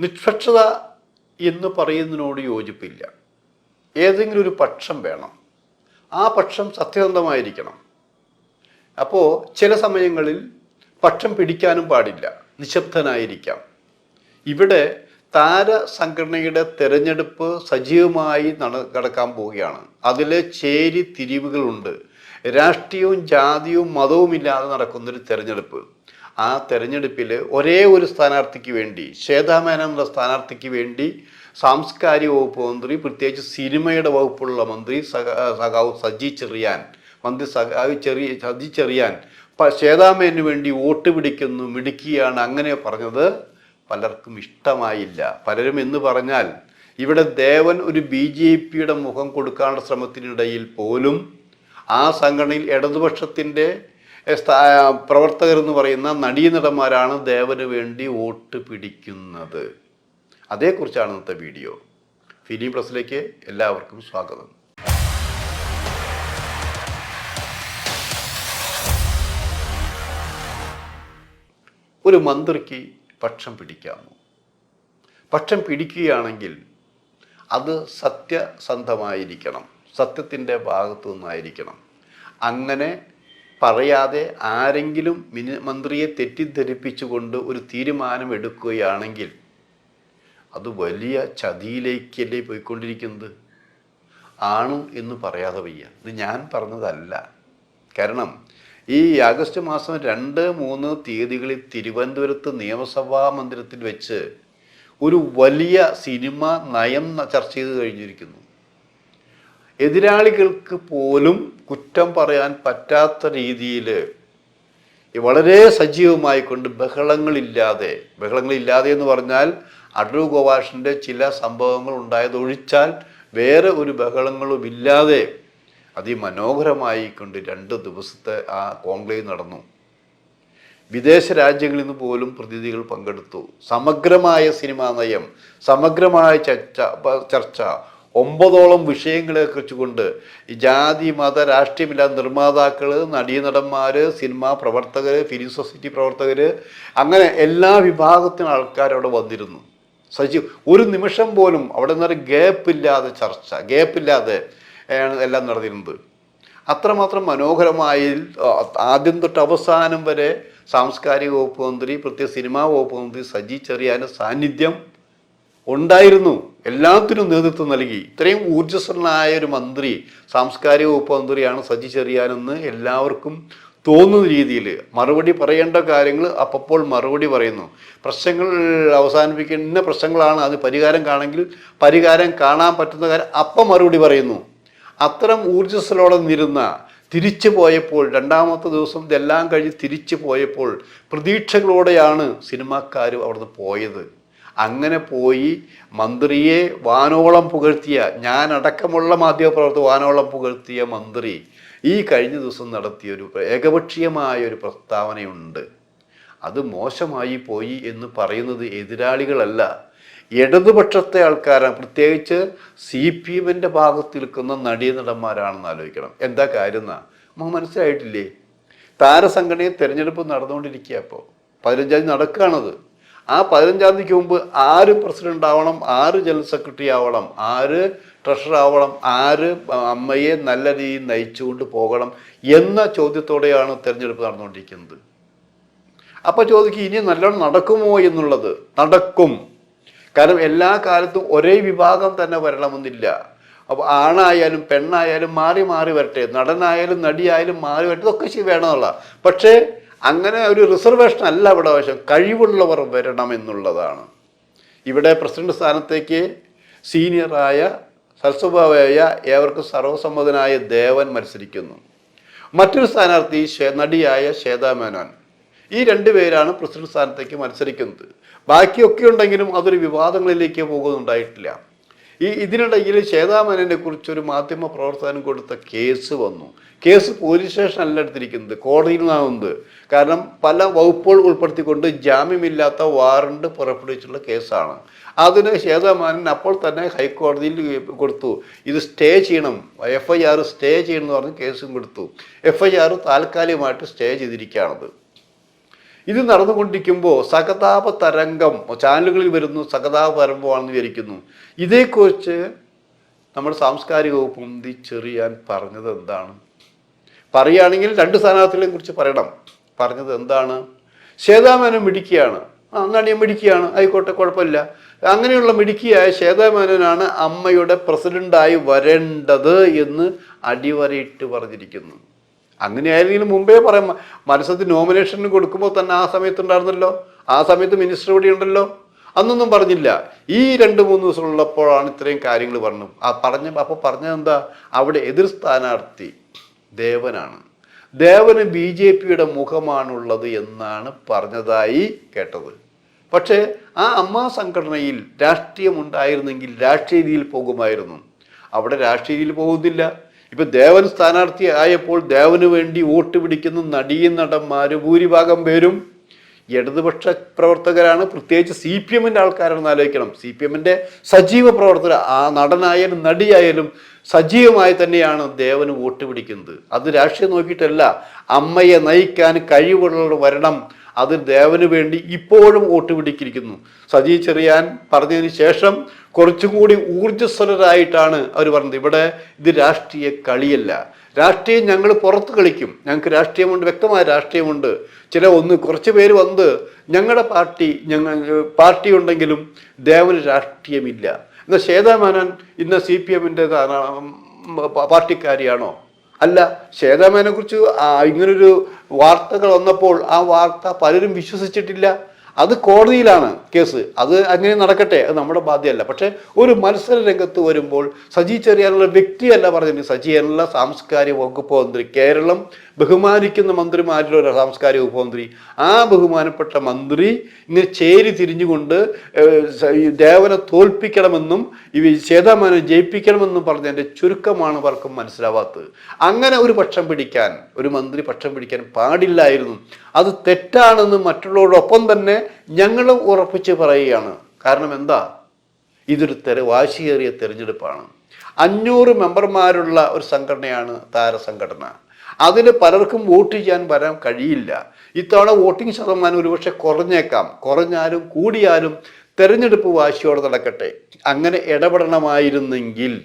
നിഷ്പക്ഷത എന്ന് പറയുന്നതിനോട് യോജിപ്പില്ല. ഏതെങ്കിലും ഒരു പക്ഷം വേണം. ആ പക്ഷം സത്യസന്ധമായിരിക്കണം. അപ്പോൾ ചില സമയങ്ങളിൽ പക്ഷം പിടിക്കാനും പാടില്ല. നിശബ്ദനായിരിക്കാം. ഇവിടെ താര സംഘടനയുടെ തെരഞ്ഞെടുപ്പ് സജീവമായി നട നടക്കാൻ പോവുകയാണ്. അതിൽ ചേരി തിരിവുകളുണ്ട്. രാഷ്ട്രീയവും ജാതിയും മതവും ഇല്ലാതെ നടക്കുന്നൊരു തെരഞ്ഞെടുപ്പ്. ആ തെരഞ്ഞെടുപ്പിൽ ഒരേ ഒരു സ്ഥാനാർത്ഥിക്ക് വേണ്ടി ശ്വേതാമേനൻ എന്ന സ്ഥാനാർത്ഥിക്ക് വേണ്ടി സാംസ്കാരിക വകുപ്പ് മന്ത്രി പ്രത്യേകിച്ച് സിനിമയുടെ വകുപ്പുള്ള മന്ത്രി സഖ- സഖാവ് സജി ചെറിയാൻ മന്ത്രി സഖാവ് ചെറിയ സജി ചെറിയാൻ ശ്വേതാമേനു വേണ്ടി വോട്ട് പിടിക്കുന്നു മിടുക്കിയാണ് അങ്ങനെ പറഞ്ഞത് പലർക്കും ഇഷ്ടമായില്ല. പലരും എന്ന് പറഞ്ഞാൽ ഇവിടെ ദേവൻ ഒരു ബി ജെ പിയുടെ മുഖം കൊടുക്കാനുള്ള ശ്രമത്തിനിടയിൽ പോലും ആ സംഘടനയിൽ ഇടതുപക്ഷത്തിന്റെ പ്രവർത്തകർ എന്ന് പറയുന്ന നടീനടന്മാരാണ് ദേവന് വേണ്ടി വോട്ട് പിടിക്കുന്നത്. അതേക്കുറിച്ചാണ് ഇന്നത്തെ വീഡിയോ. ഫിലിം പ്ലസിലേക്ക് എല്ലാവർക്കും സ്വാഗതം. ഒരു മന്ത്രിക്ക് പക്ഷം പിടിക്കാമോ? പക്ഷം പിടിക്കുകയാണെങ്കിൽ അത് സത്യസന്ധമായിരിക്കണം. സത്യത്തിന്റെ ഭാഗത്തു നിന്നായിരിക്കണം അങ്ങനെ പറയാതെ ആരെങ്കിലും മിനി മന്ത്രിയെ തെറ്റിദ്ധരിപ്പിച്ചുകൊണ്ട് ഒരു തീരുമാനം എടുക്കുകയാണെങ്കിൽ അത് വലിയ ചതിയിലേക്കല്ലേ പോയിക്കൊണ്ടിരിക്കുന്നത്? ആണ് എന്ന് പറയാതെ വയ്യ. ഇത് ഞാൻ പറഞ്ഞതല്ല. കാരണം ഈ ആഗസ്റ്റ് മാസം രണ്ട് മൂന്ന് തീയതികളിൽ തിരുവനന്തപുരത്ത് നിയമസഭാ മന്ദിരത്തിൽ വെച്ച് ഒരു വലിയ സിനിമ നയം ചർച്ച ചെയ്ത് കഴിഞ്ഞിരിക്കുന്നു. എതിരാളികൾക്ക് പോലും കുറ്റം പറയാൻ പറ്റാത്ത രീതിയിൽ വളരെ സജീവമായി കൊണ്ട് ബഹളങ്ങളില്ലാതെ ബഹളങ്ങളില്ലാതെ എന്ന് പറഞ്ഞാൽ അടൂർ ഗോപാഷിന്റെ ചില സംഭവങ്ങൾ ഉണ്ടായതൊഴിച്ചാൽ വേറെ ഒരു ബഹളങ്ങളും ഇല്ലാതെ അതിമനോഹരമായി കൊണ്ട് രണ്ട് ദിവസത്തെ ആ കോൺക്ലേവ് നടന്നു. വിദേശ രാജ്യങ്ങളിൽ നിന്ന് പോലും പ്രതിനിധികൾ പങ്കെടുത്തു. സമഗ്രമായ സിനിമാ നയം സമഗ്രമായ ചർച്ച ചർച്ച ഒമ്പതോളം വിഷയങ്ങളെ ഈ ജാതി മത രാഷ്ട്രീയമില്ലാത്ത നിർമ്മാതാക്കൾ നടീനടന്മാർ സിനിമാ പ്രവർത്തകർ ഫിലിം സൊസൈറ്റി പ്രവർത്തകർ അങ്ങനെ എല്ലാ വിഭാഗത്തിനും ആൾക്കാർ അവിടെ വന്നിരുന്നു. സജീവ് ഒരു നിമിഷം പോലും അവിടെ നിന്ന് ഗ്യാപ്പില്ലാതെ ചർച്ച ഗ്യാപ്പില്ലാതെ എല്ലാം നടന്നിരുന്നത്. അത്രമാത്രം മനോഹരമായി ആദ്യം തൊട്ട് അവസാനം വരെ സാംസ്കാരിക വകുപ്പ് മന്ത്രി പ്രത്യേക സിനിമാ വകുപ്പ് മന്ത്രി സജി ചെറിയാന്റെ സാന്നിധ്യം ഉണ്ടായിരുന്നു. എല്ലാത്തിനും നേതൃത്വം നൽകി. ഇത്രയും ഊർജസ്വലനായ ഒരു മന്ത്രി സാംസ്കാരിക വകുപ്പ് മന്ത്രിയാണ് സജി ചെറിയാനെന്ന് എല്ലാവർക്കും തോന്നുന്ന രീതിയിൽ മറുപടി പറയേണ്ട കാര്യങ്ങൾ അപ്പോൾ മറുപടി പറയുന്നു. പ്രശ്നങ്ങൾ അവസാനിപ്പിക്കുന്ന പ്രശ്നങ്ങളാണ് അത് പരിഹാരം കാണെങ്കിൽ പരിഹാരം കാണാൻ പറ്റുന്ന കാര്യം അപ്പം മറുപടി പറയുന്നു. അത്തരം ഊർജസ്വലോടെ നിരുന്ന തിരിച്ചു പോയപ്പോൾ രണ്ടാമത്തെ ദിവസം ഇതെല്ലാം കഴിഞ്ഞ് തിരിച്ചു പോയപ്പോൾ പ്രതീക്ഷകളോടെയാണ് സിനിമാക്കാർ അവിടുന്ന് പോയത്. അങ്ങനെ പോയി മന്ത്രിയെ വാനോളം പുകഴ്ത്തിയ ഞാൻ അടക്കമുള്ള മാധ്യമപ്രവർത്തകർ വാനോളം പുകഴ്ത്തിയ മന്ത്രി ഈ കഴിഞ്ഞ ദിവസം നടത്തിയ ഒരു ഏകപക്ഷീയമായ ഒരു പ്രസ്താവനയുണ്ട്. അത് മോശമായി പോയി എന്ന് പറയുന്നത് എതിരാളികളല്ല. ഇടതുപക്ഷത്തെ ആൾക്കാരാണ്. പ്രത്യേകിച്ച് സി പി എമ്മിന്റെ ഭാഗത്ത് നിൽക്കുന്ന നടീനടന്മാരാണെന്ന് ആലോചിക്കണം. എന്താ കാര്യം എന്നാ? നമുക്ക് മനസ്സിലായിട്ടില്ലേ? താരസംഘടനയെ തിരഞ്ഞെടുപ്പ് നടന്നുകൊണ്ടിരിക്കുക ഇപ്പോൾ പതിനഞ്ചാം നടക്കുകയാണത്. ആ പതിനഞ്ചാം തീയതിക്ക് മുമ്പ് ആര് പ്രസിഡന്റ് ആവണം ആര് ജനറൽ സെക്രട്ടറി ആവണം ആര് ട്രഷറർ ആവണം ആര് അമ്മയെ നല്ല രീതിയിൽ നയിച്ചുകൊണ്ട് പോകണം എന്ന ചോദ്യത്തോടെയാണ് തെരഞ്ഞെടുപ്പ് നടന്നുകൊണ്ടിരിക്കുന്നത്. അപ്പൊ ചോദിക്കും ഇനി നല്ലോണം നടക്കുമോ എന്നുള്ളത്? നടക്കും. കാരണം എല്ലാ കാലത്തും ഒരേ വിഭാഗം തന്നെ വരണമെന്നില്ല. അപ്പോൾ ആണായാലും പെണ്ണായാലും മാറി മാറി വരട്ടെ നടനായാലും നടിയായാലും മാറി വരട്ടെ ഇതൊക്കെ വേണമെന്നുള്ള പക്ഷേ അങ്ങനെ ഒരു റിസർവേഷൻ അല്ല ഇവിടെ ആവശ്യം കഴിവുള്ളവർ വരണം എന്നുള്ളതാണ് ഇവിടെ പ്രസിഡന്റ് സ്ഥാനത്തേക്ക് സീനിയറായ സരസ്വഭാവയായ ഏവർക്കും സർവസമ്മതനായ ദേവൻ മത്സരിക്കുന്നു. മറ്റൊരു സ്ഥാനാർത്ഥി നടിയായ ശ്വേതാ മേനോൻ. ഈ രണ്ടു പേരാണ് പ്രസിഡന്റ് സ്ഥാനത്തേക്ക് മത്സരിക്കുന്നത്. ബാക്കിയൊക്കെ ഉണ്ടെങ്കിലും അതൊരു വിവാദങ്ങളിലേക്ക് പോകുന്നുണ്ടായിട്ടില്ല. ഈ ഇതിനിടയിൽ ശ്വേതാമേനനെ കുറിച്ചൊരു മാധ്യമ പ്രവർത്തനം കൊടുത്ത കേസ് വന്നു. കേസ് പോലീസ് സ്റ്റേഷൻ അല്ല എടുത്തിരിക്കുന്നത് കോടതിയിൽ നിന്നാവുന്നത്. കാരണം പല വകുപ്പുകൾ ഉൾപ്പെടുത്തിക്കൊണ്ട് ജാമ്യമില്ലാത്ത വാറണ്ട് പുറപ്പെടുവിച്ചുള്ള കേസാണ്. അതിന് ശ്വേതാമാനൻ അപ്പോൾ തന്നെ ഹൈക്കോടതിയിൽ കൊടുത്തു. ഇത് സ്റ്റേ ചെയ്യണം എഫ് ഐ ആർ സ്റ്റേ ചെയ്യണം എന്ന് പറഞ്ഞ് കേസും കൊടുത്തു. എഫ് ഐ ആർ താൽക്കാലികമായിട്ട് സ്റ്റേ ചെയ്തിരിക്കുകയാണത്. ഇത് നടന്നുകൊണ്ടിരിക്കുമ്പോൾ സഹതാപ തരംഗം ചാനലുകളിൽ വരുന്നു സഹതാപ തരംഗമാണെന്ന് വിചാരിക്കുന്നു. ഇതേക്കുറിച്ച് നമ്മുടെ സാംസ്കാരിക വകുപ്പ് മുന്തി ചെറിയാൻ പറഞ്ഞത് എന്താണ്? പറയുകയാണെങ്കിൽ രണ്ട് സ്ഥാനാർത്ഥികളെയും കുറിച്ച് പറയണം. പറഞ്ഞത് എന്താണ്? ശ്വേതാമേനൻ മിടുക്കിയാണ്. ആ ഞാൻ മിടുക്കിയാണ്? ആയിക്കോട്ടെ കുഴപ്പമില്ല. അങ്ങനെയുള്ള മിടുക്കിയായ ശ്വേതാമേനനാണ് അമ്മയുടെ പ്രസിഡന്റായി വരേണ്ടത് എന്ന് അടിവരയിട്ട് പറഞ്ഞിരിക്കുന്നു. അങ്ങനെയായിരുന്നെങ്കിൽ മുമ്പേ പറയാം മത്സരത്തിൽ നോമിനേഷന് കൊടുക്കുമ്പോൾ തന്നെ ആ സമയത്തുണ്ടായിരുന്നല്ലോ ആ സമയത്ത് മിനിസ്റ്റർ ഇവിടെ ഉണ്ടല്ലോ. അന്നൊന്നും പറഞ്ഞില്ല. ഈ രണ്ട് മൂന്ന് ദിവസം ഉള്ളപ്പോഴാണ് ഇത്രയും കാര്യങ്ങൾ പറഞ്ഞു ആ പറഞ്ഞ അപ്പോൾ പറഞ്ഞത് എന്താ? അവിടെ എതിർ സ്ഥാനാർത്ഥി ദേവനാണ്. ദേവന് ബി ജെ പിയുടെ മുഖമാണുള്ളത് എന്നാണ് പറഞ്ഞതായി കേട്ടത്. പക്ഷേ ആ അമ്മാ സംഘടനയിൽ രാഷ്ട്രീയം ഉണ്ടായിരുന്നെങ്കിൽ രാഷ്ട്രീയ രീതിയിൽ പോകുമായിരുന്നു. അവിടെ രാഷ്ട്രീയ രീതിയിൽ പോകുന്നില്ല. ഇപ്പൊ ദേവൻ സ്ഥാനാർത്ഥി ആയപ്പോൾ ദേവന് വേണ്ടി വോട്ട് പിടിക്കുന്ന നടിയും നടന്മാര് ഭൂരിഭാഗം പേരും ഇടതുപക്ഷ പ്രവർത്തകരാണ്. പ്രത്യേകിച്ച് സി പി എമ്മിന്റെ ആൾക്കാരാണെന്ന് ആലോചിക്കണം. സി പി എമ്മിന്റെ സജീവ പ്രവർത്തകർ ആ നടനായാലും നടിയായാലും സജീവമായി തന്നെയാണ് ദേവന് വോട്ട് പിടിക്കുന്നത്. അത് രാഷ്ട്രീയം നോക്കിയിട്ടല്ല. അമ്മയെ നയിക്കാൻ കഴിവുള്ളവർ വരണം. അത് ദേവന് വേണ്ടി ഇപ്പോഴും വോട്ട് പിടിക്കിരിക്കുന്നു സജി ചെറിയാൻ പറഞ്ഞതിന് ശേഷം കുറച്ചും കൂടി ഊർജസ്വലരായിട്ടാണ് അവർ പറഞ്ഞത്. ഇവിടെ ഇത് രാഷ്ട്രീയ കളിയല്ല. രാഷ്ട്രീയം ഞങ്ങൾ പുറത്ത് കളിക്കും. ഞങ്ങൾക്ക് രാഷ്ട്രീയമുണ്ട് വ്യക്തമായ രാഷ്ട്രീയമുണ്ട്. ചില ഒന്ന് കുറച്ച് പേര് വന്ന് ഞങ്ങളുടെ പാർട്ടി ഞങ്ങൾ പാർട്ടി ഉണ്ടെങ്കിലും ദേവന് രാഷ്ട്രീയമില്ല. എന്നാൽ ശ്വേതാമേനൻ ഇന്ന് സി പി എമ്മിന്റെ പാർട്ടിക്കാരിയാണോ? അല്ല ശ്വേതാമേനെ കുറിച്ച് ഇങ്ങനൊരു വാർത്തകൾ വന്നപ്പോൾ ആ വാർത്ത പലരും വിശ്വസിച്ചിട്ടില്ല. അത് കോടതിയിലാണ് കേസ്. അത് അങ്ങനെ നടക്കട്ടെ അത് നമ്മുടെ ബാധ്യമല്ല പക്ഷേ ഒരു മത്സര രംഗത്ത് വരുമ്പോൾ സജി ചെറിയാനുള്ള വ്യക്തിയല്ല പറഞ്ഞിട്ടുണ്ട് സജി എന്നുള്ള സാംസ്കാരിക വകുപ്പ് മന്ത്രി കേരളം ബഹുമാനിക്കുന്ന മന്ത്രിമാരിൽ ഒരു സാംസ്കാരിക ഉപമന്ത്രി. ആ ബഹുമാനപ്പെട്ട മന്ത്രി ഇങ്ങനെ ചേരി തിരിഞ്ഞുകൊണ്ട് ദേവനെ തോൽപ്പിക്കണമെന്നും ഇവ ചേതാമാനെ ജയിപ്പിക്കണമെന്നും പറഞ്ഞതിന്റെ ചുരുക്കമാണ് പലർക്കും മനസ്സിലാവാത്തത്. അങ്ങനെ ഒരു പക്ഷം പിടിക്കാൻ ഒരു മന്ത്രി പക്ഷം പിടിക്കാൻ പാടില്ലായിരുന്നു. അത് തെറ്റാണെന്ന് മറ്റുള്ളവരോടൊപ്പം തന്നെ ഞങ്ങളും ഉറപ്പിച്ച് പറയുകയാണ്. കാരണം എന്താ? ഇതൊരു തെര വാശിയേറിയ തെരഞ്ഞെടുപ്പാണ്. അഞ്ഞൂറ് മെമ്പർമാരുള്ള ഒരു സംഘടനയാണ് താരസംഘടന. അതിൽ പലർക്കും വോട്ട് ചെയ്യാൻ വരാൻ കഴിയില്ല. ഇത്തവണ വോട്ടിംഗ് ശതമാനം ഒരുപക്ഷെ കുറഞ്ഞേക്കാം. കുറഞ്ഞാലും കൂടിയാലും തെരഞ്ഞെടുപ്പ് വാശിയോടെ നടക്കട്ടെ. അങ്ങനെ ഇടപെടണമായിരുന്നെങ്കിൽ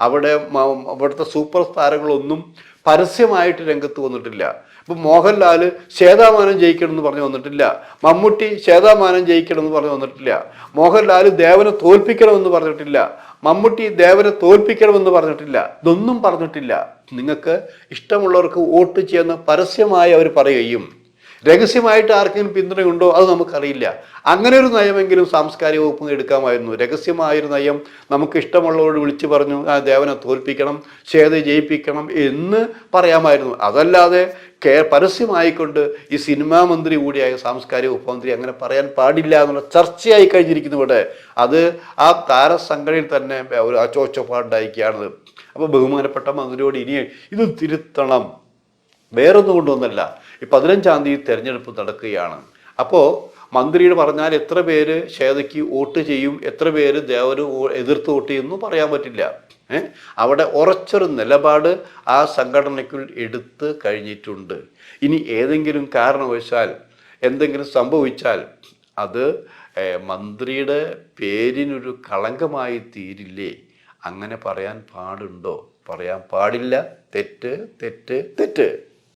അവിടെ അവിടുത്തെ സൂപ്പർ താരങ്ങളൊന്നും പരസ്യമായിട്ട് രംഗത്ത് വന്നിട്ടില്ല. ഇപ്പം മോഹൻലാൽ ശ്വേതാമാനം ജയിക്കണമെന്ന് പറഞ്ഞു വന്നിട്ടില്ല. മമ്മൂട്ടി ശ്വേതാമാനം ജയിക്കണമെന്ന് പറഞ്ഞു വന്നിട്ടില്ല. മോഹൻലാൽ ദേവനെ തോൽപ്പിക്കണമെന്ന് പറഞ്ഞിട്ടില്ല. മമ്മൂട്ടി ദേവനെ തോൽപ്പിക്കണമെന്ന് പറഞ്ഞിട്ടില്ല. ഇതൊന്നും പറഞ്ഞിട്ടില്ല. നിങ്ങൾക്ക് ഇഷ്ടമുള്ളവർക്ക് വോട്ട് ചെയ്യുന്ന പരസ്യമായി അവർ പറയുകയും രഹസ്യമായിട്ട് ആർക്കെങ്കിലും പിന്തുണയുണ്ടോ? അത് നമുക്കറിയില്ല. അങ്ങനെ ഒരു നയമെങ്കിലും സാംസ്കാരിക വകുപ്പ് എടുക്കാമായിരുന്നു. രഹസ്യമായൊരു നയം നമുക്ക് ഇഷ്ടമുള്ളവരോട് വിളിച്ചു പറഞ്ഞു ആ ദേവനെ തോൽപ്പിക്കണം ശ്വേത ജയിപ്പിക്കണം എന്ന് പറയാമായിരുന്നു. അതല്ലാതെ കേ പരസ്യമായിക്കൊണ്ട് ഈ സിനിമാ മന്ത്രി കൂടിയായ സാംസ്കാരിക ഉപമന്ത്രി അങ്ങനെ പറയാൻ പാടില്ല എന്നുള്ള ചർച്ചയായി കഴിഞ്ഞിരിക്കുന്നു ഇവിടെ. അത് ആ താരസംഘടനയിൽ തന്നെ ഒരു അച്ചോച്ചപ്പാടുണ്ടായിരിക്കുകയാണത് അപ്പോൾ ബഹുമാനപ്പെട്ട മന്ത്രിയോട് ഇനി ഇത് തിരുത്തണം. വേറൊന്നും കൊണ്ടൊന്നല്ല ഈ പതിനഞ്ചാം തീയതി തെരഞ്ഞെടുപ്പ് നടക്കുകയാണ്. അപ്പോൾ മന്ത്രിയുടെ പറഞ്ഞാൽ എത്ര പേര് ശ്വേതയ്ക്ക് വോട്ട് ചെയ്യും എത്ര പേര് ദേവന് എതിർത്ത് വോട്ട് ചെയ്യുമെന്ന് പറയാൻ പറ്റില്ല. അവിടെ ഉറച്ചൊരു നിലപാട് ആ സംഘടനയ്ക്കുൾ എടുത്ത് കഴിഞ്ഞിട്ടുണ്ട്. ഇനി ഏതെങ്കിലും കാരണവശാൽ എന്തെങ്കിലും സംഭവിച്ചാൽ അത് മന്ത്രിയുടെ പേരിനൊരു കളങ്കമായി തീരില്ലേ? അങ്ങനെ പറയാൻ പാടുണ്ടോ? പറയാൻ പാടില്ല. തെറ്റ് തെറ്റ് തെറ്റ്.